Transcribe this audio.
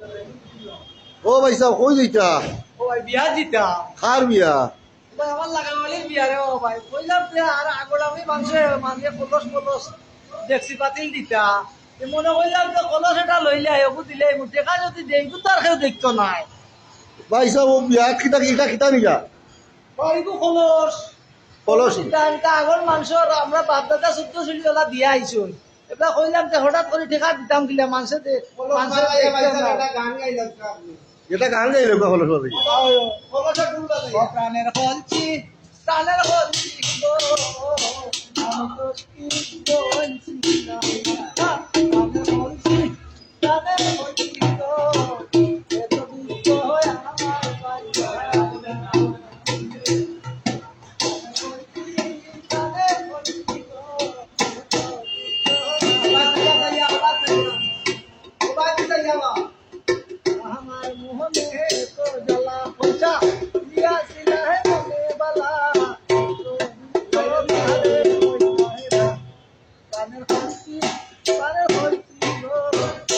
ও ভাই সাহেব কই যাইতা? ও ভাই বিয়া জিতা কার বিয়া? ভাই আমার লাগান মালির বিয়া রে ও ভাই। কইলাম যে আর আগর আমি মানুষে মানুষে কলস কলস দেখছি পাতিল দিতা। মনে কইলাম যে কলস এটা লইলে এবু দিলে এবু টেকা যদি দেই তো তার কেউ দেখতো নাই। ভাই সাহেব ও বিয়া খিতা খিতা খিতা নিকা এইগু কলস। কলস। এটা আগর মানুষের আমরা বাপ দাদা চোদ্দ চলি ওলা দিয়া আইছো এবার কইলাম যে হঠাৎ করে ঠিকা দিতাম কিলা মানুষে। এটা গান গাই লোক কলস বাজে প্রাণের হলছি প্রাণের হলছি আমার মোহনে তো জ্বালা পয়সা দিয়াছিল হে মনে বালা প্রাণের হলছি প্রাণের হলছি